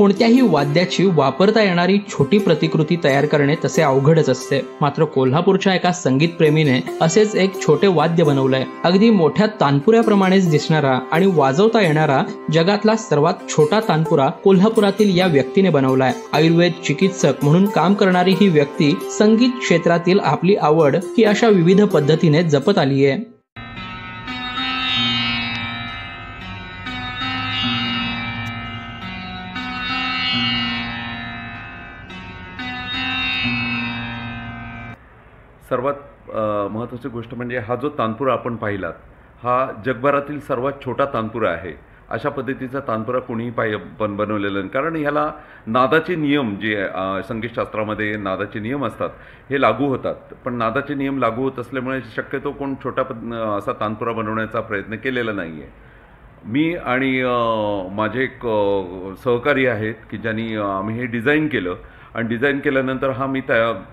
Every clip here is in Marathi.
कोणत्याही वाद्याची वापरता येणारी छोटी प्रतिकृती तयार करणे तसे अवघडच असते. मात्र कोल्हापूरच्या एका संगीत प्रेमीने असेच एक छोटे वाद्य बनवलंय. अगदी मोठ्या तानपुऱ्याप्रमाणेच दिसणारा आणि वाजवता येणारा जगातला सर्वात छोटा तानपुरा कोल्हापुरातील या व्यक्तीने बनवलाय. आयुर्वेद चिकित्सक म्हणून काम करणारी ही व्यक्ती संगीत क्षेत्रातील आपली आवड ही अशा विविध पद्धतीने जपत आली आहे सर्वात महत्त्वाची गोष्ट म्हणजे हा जो तानपुरा आपण पाहिलात हा जगभरातील सर्वात छोटा तानपुरा आहे. अशा पद्धतीचा तानपुरा कोणीही पाय पण बनवलेला नाही. कारण ह्याला नादाचे नियम जे संगीतशास्त्रामध्ये नादाचे नियम असतात हे लागू होतात. पण नादाचे नियम लागू होत असल्यामुळे शक्यतो कोण छोटा पद असा तानपुरा बनवण्याचा प्रयत्न केलेला नाही आहे मी आणि माझे एक सहकारी आहेत की ज्यांनी आम्ही हे डिझाईन केलं. आणि डिझाईन केल्यानंतर हा मी त्या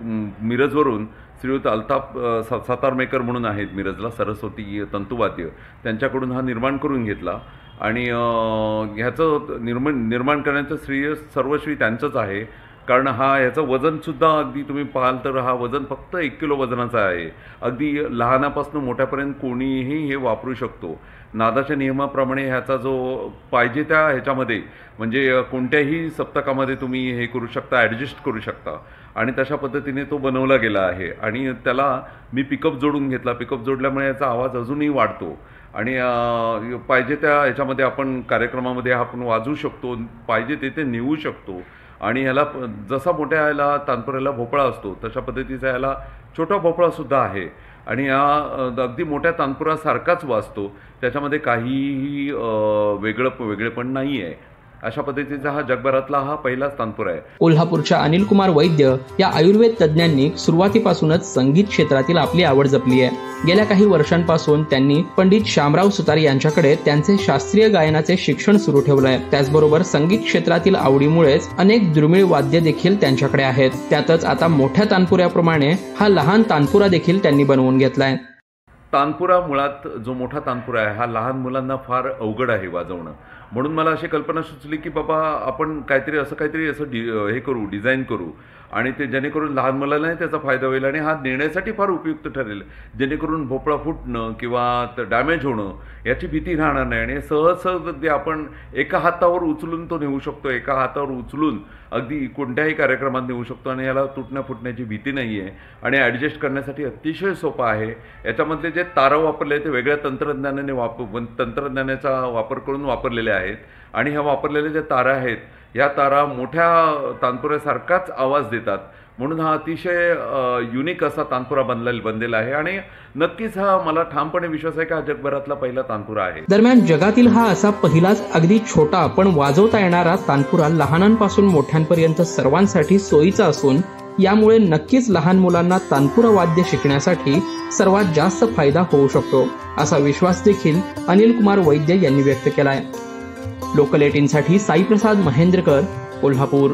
मिरजवरून श्रीयुत अल्ताप स- सातारमेकर म्हणून आहेत मिरजला सरस्वती तंतुवाद्य. त्यांच्याकडून हा निर्माण करून घेतला. आणि ह्याचं निर्माण निर्माण करण्याचं श्रेय सर्वश्री त्यांचंच आहे. कारण हा ह्याचं वजनसुद्धा अगदी तुम्ही पाहाल तर हा वजन फक्त एक किलो वजनाचा आहे. अगदी लहानापासून मोठ्यापर्यंत कोणीही हे वापरू शकतो. नादाच्या नियमाप्रमाणे ह्याचा जो पाहिजे त्या ह्याच्यामध्ये म्हणजे कोणत्याही सप्तकामध्ये तुम्ही हे करू शकता ॲडजस्ट करू शकता. आणि तशा पद्धतीने तो बनवला गेला आहे. आणि त्याला मी पिकअप जोडून घेतला. पिकअप जोडल्यामुळे याचा आवाज अजूनही वाढतो. आणि पाहिजे त्या ह्याच्यामध्ये आपण कार्यक्रमामध्ये आपण वाजवू शकतो. पाहिजे तिथे नेऊ शकतो. आणि ह्याला जसा मोठ्या ह्याला तानपुऱ्याला भोपळा असतो तशा पद्धतीचा ह्याला छोटा भोपळासुद्धा आहे. आणि या अगदी मोठ्या तानपुरासारखाच वाजतो त्याच्यामध्ये काहीही वेगळं वेगळेपण नाही आहे अशा पद्धतीचा हा जगभरातला हा पहिलाच तानपुरा आहे. कोल्हापूरच्या अनिल कुमार वैद्य या आयुर्वेद तज्ज्ञांनी सुरुवातीपासूनच संगीत क्षेत्रातील आपली आवड जपली आहे. गेल्या काही वर्षांपासून त्यांनी पंडित शामराव सुतार यांच्याकडे त्यांचे शास्त्रीय गायनाचे शिक्षण सुरू ठेवलंय. त्याचबरोबर संगीत क्षेत्रातील आवडीमुळेच अनेक दुर्मिळ वाद्य देखील त्यांच्याकडे आहेत. त्यातच आता मोठ्या तानपुऱ्याप्रमाणे हा लहान तानपुरा देखील त्यांनी बनवून घेतलाय. तानपुरा मुळात जो मोठा तानपुरा आहे हा लहान मुलांना फार अवघड आहे वाजवणं. म्हणून मला अशी कल्पना सुचली की बाबा आपण काहीतरी असं काहीतरी असं डि हे करू डिझाईन करू. आणि ते जेणेकरून लहान मुलांनाही त्याचा फायदा होईल आणि हा नेण्यासाठी फार उपयुक्त ठरेल. जेणेकरून भोपळा फुटणं किंवा डॅमेज होणं याची भीती राहणार नाही आणि सहज सहज अगदी आपण एका हातावर उचलून तो नेऊ शकतो. एका हातावर उचलून अगदी कोणत्याही कार्यक्रमात नेऊ शकतो आणि याला तुटण्या फुटण्याची भीती नाही आहे आणि ॲडजस्ट करण्यासाठी अतिशय सोपा आहे. याच्यामधले जे तारं वापरले आहेत ते वेगळ्या तंत्रज्ञानाने वाप तंत्रज्ञानाचा वापर करून वापरलेले आहे आहेत आणि ह्या वापरलेल्या ज्या तारा आहेत ह्या तारा मोठ्या तानपुऱ्यासारखाच आवाज देतात. म्हणून हा अतिशय युनिक असा तानपुरा बनला बनलेला आहे आणि नक्कीच हा मला ठामपणे विश्वास आहे की हा जगभरातला पहिला तानपुरा आहे. दरम्यान जगातील हा असा पहिलाच अगदी छोटा पण वाजवता येणारा तानपुरा लहानांपासून मोठ्यांपर्यंत सर्वांसाठी सोयीचा असून यामुळे नक्कीच लहान मुलांना तानपुरा वाद्य शिकण्यासाठी सर्वात जास्त फायदा होऊ शकतो असा विश्वास देखील अनिल कुमार वैद्य यांनी व्यक्त केला आहे लोकल एटीनसाठी साईप्रसाद महेंद्रकर कोल्हापूर.